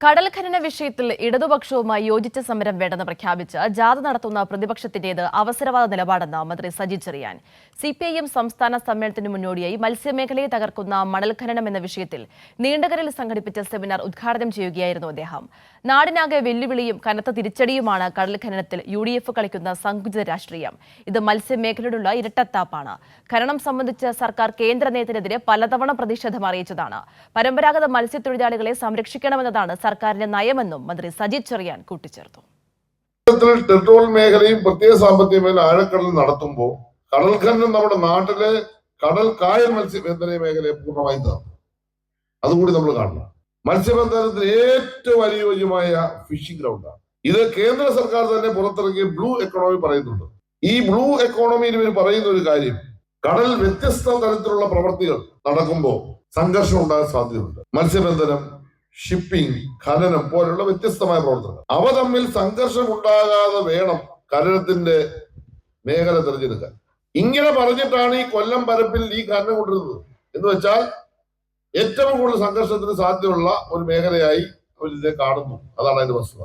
കടൽ ഖനന വിഷയത്തിൽ ഇടതുപക്ഷവുമായി യോജിച്ച സമരം വേണ്ടെന്ന് പ്രഖ്യാപിച്ച് ജാഥ നടത്തുന്ന പ്രതിപക്ഷത്തിന്റേത് അവസരവാദ നിലപാടെന്ന് മന്ത്രി Saji Cherian. C P I M സംസ്ഥാന സമ്മേളനത്തിന് മുന്നോടിയായി മത്സ്യമേഖലയെ തകർക്കുന്ന മണൽ ഖനനം എന്ന വിഷയത്തിൽ നീണ്ടകരയിൽ സംഘടിപ്പിച്ച സെമിനാർ ഉദ്ഘാടനം ചെയ്യുകയായിരുന്നു അദ്ദേഹം. നാടിനാകെ വെല്ലുവിളിയും കനത്ത തിരിച്ചടിയുമാണ് കടൽ ഖനനത്തിൽ യു ഡി എഫ് കളിക്കുന്ന സങ്കുചിത രാഷ്ട്രീയം. ഇത് മത്സ്യമേഖലയോടുള്ള ഇരട്ടത്താപ്പാണ്. ഖനനം സംബന്ധിച്ച് സർക്കാർ കേന്ദ്ര നയത്തിനെതിരെ പലതവണ പ്രതിഷേധം അറിയിച്ചതാണ്. പരമ്പരാഗത മത്സ്യത്തൊഴിലാളികളെ സംരക്ഷിക്കണമെന്നതാണ് സർക്കാരിന്റെ നയമെന്നും മന്ത്രി സജിത് ചെറിയാൻ കൂട്ടിച്ചേർത്തു. ടെറിട്ടോൾ മേഖലയും പ്രത്യേക സാമ്പത്തിക മേഖല ആഴക്കടൽ നടത്തുമ്പോൾ കടൽ ഖനനം നമ്മുടെ നാട്ടിലെ കടൽ കായൽ മത്സ്യബന്ധന മേഖലയെ പൂർണമായും തകർന്നു അതുകൂടി നമ്മൾ കാണണം. മത്സ്യബന്ധനത്തിന് ഏറ്റവും അനുയോജ്യമായ ഫിഷിംഗ് ഗ്രൗണ്ടാണ് ഇത് കേന്ദ്ര സർക്കാർ തന്നെ പുറത്തിറക്കിയ ബ്ലൂ എക്കോണമി പറയുന്നുണ്ട്. ഈ ബ്ലൂ എക്കോണമിയിൽ ഇവർ പറയുന്ന ഒരു കാര്യം കടൽ വ്യത്യസ്ത തരത്തിലുള്ള പ്രവൃത്തികൾ നടക്കുമ്പോൾ സംഘർഷം ഉണ്ടാകാൻ സാധ്യതയുണ്ട്. മത്സ്യബന്ധനം ഷിപ്പിംഗ് ഖനനം പോലുള്ള വ്യത്യസ്തമായ പ്രവർത്തനങ്ങൾ. അവ തമ്മിൽ സംഘർഷം ഉണ്ടാകാതെ വേണം ഖനനത്തിന്റെ മേഖല തിരഞ്ഞെടുക്കാൻ. ഇങ്ങനെ പറഞ്ഞിട്ടാണ് ഈ കൊല്ലം പരപ്പിൽ ഈ ഖനനം കൊണ്ടിരുന്നത് എന്ന് വെച്ചാൽ ഏറ്റവും കൂടുതൽ സംഘർഷത്തിന് സാധ്യതയുള്ള ഒരു മേഖലയായി അവരിതിനെ കാണുന്നു. അതാണ് അതിന്റെ വസ്തുത.